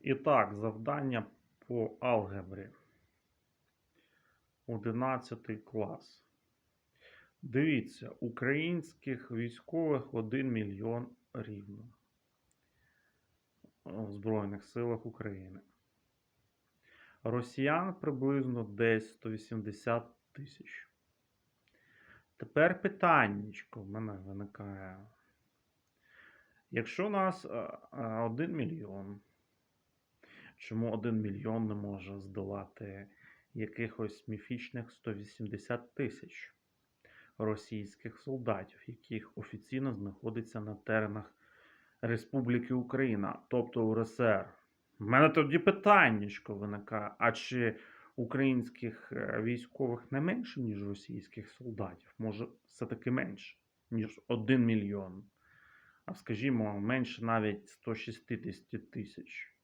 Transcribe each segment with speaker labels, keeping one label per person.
Speaker 1: І так, завдання по алгебрі. 11 клас. Дивіться, українських військових 1 мільйон рівно в Збройних силах України. Росіян приблизно десь 180 тисяч. Тепер питаннячко в мене виникає. Якщо нас 1 мільйон, чому 1 мільйон не може здолати якихось міфічних 180 тисяч російських солдатів, яких офіційно знаходиться на теренах Республіки Україна, тобто УРСР? У мене тоді питаннячко виникає, а чи українських е, військових не менше, ніж російських солдатів? Може, все-таки менше, ніж 1 мільйон. А скажімо, менше навіть 160 тисяч.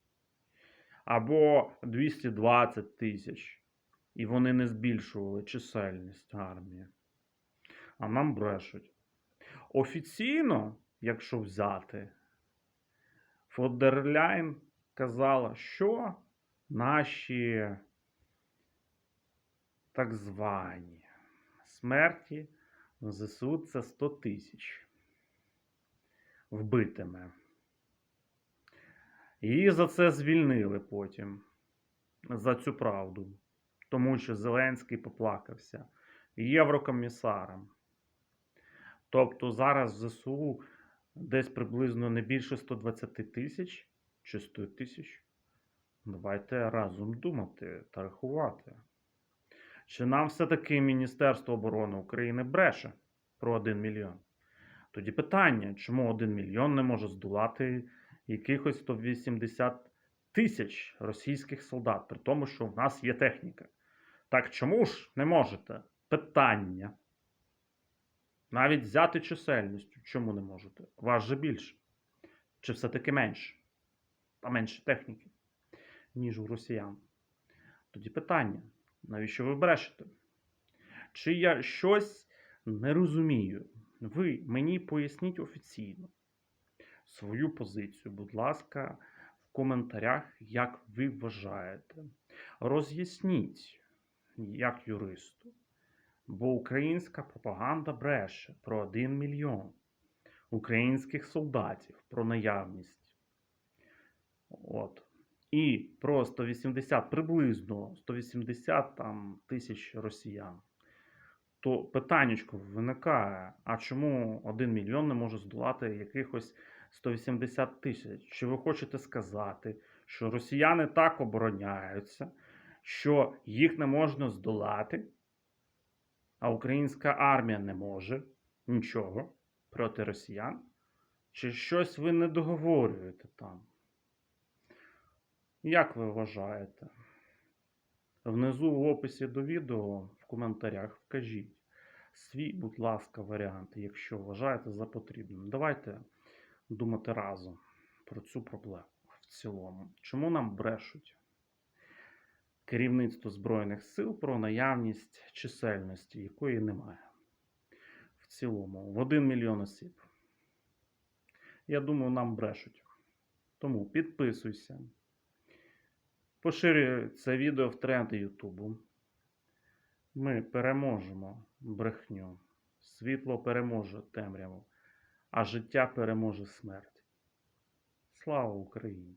Speaker 1: Або 220 тисяч. І вони не збільшували чисельність армії. А нам брешуть. Офіційно, якщо взяти, Фодерляйн казала, що наші так звані смерті в ЗСУ це 100 тисяч вбитими. Її за це звільнили потім, за цю правду. Тому що Зеленський поплакався єврокомісаром. Тобто зараз в ЗСУ десь приблизно не більше 120 тисяч чи 100 тисяч. Давайте разом думати та рахувати. Чи нам все-таки Міністерство оборони України бреше про 1 мільйон? Тоді питання, чому 1 мільйон не може здолати якихось 180 тисяч російських солдат, при тому, що в нас є техніка. Так чому ж не можете? Питання. Навіть взяти чисельністю. Чому не можете? Вас же більше. Чи все-таки менше? Та менше техніки, ніж у росіян. Тоді питання: навіщо ви брешете? Чи я щось не розумію? Ви мені поясніть офіційно свою позицію, будь ласка, в коментарях, як ви вважаєте. Роз'ясніть, як юристу. Бо українська пропаганда бреше про 1 мільйон українських солдатів, про наявність. От. І про 180, приблизно 180 там, тисяч росіян. То питаннячко виникає: а чому 1 мільйон не може здолати якихось 180 тисяч? Чи ви хочете сказати, що росіяни так обороняються, що їх не можна здолати? а українська армія не може нічого проти росіян? Чи щось ви не договорюєте там? Як ви вважаєте? Внизу в описі до відео в коментарях вкажіть свій, будь ласка, варіант, якщо вважаєте за потрібним. Давайте думати разом про цю проблему в цілому. Чому нам брешуть? керівництво Збройних сил про наявність чисельності, якої немає. В цілому, в 1 мільйон осіб. Я думаю, нам брешуть. Тому підписуйся. Поширюй це відео в тренди Ютубу. Ми переможемо брехню. Світло переможе темряву, а життя переможе смерть. Слава Україні!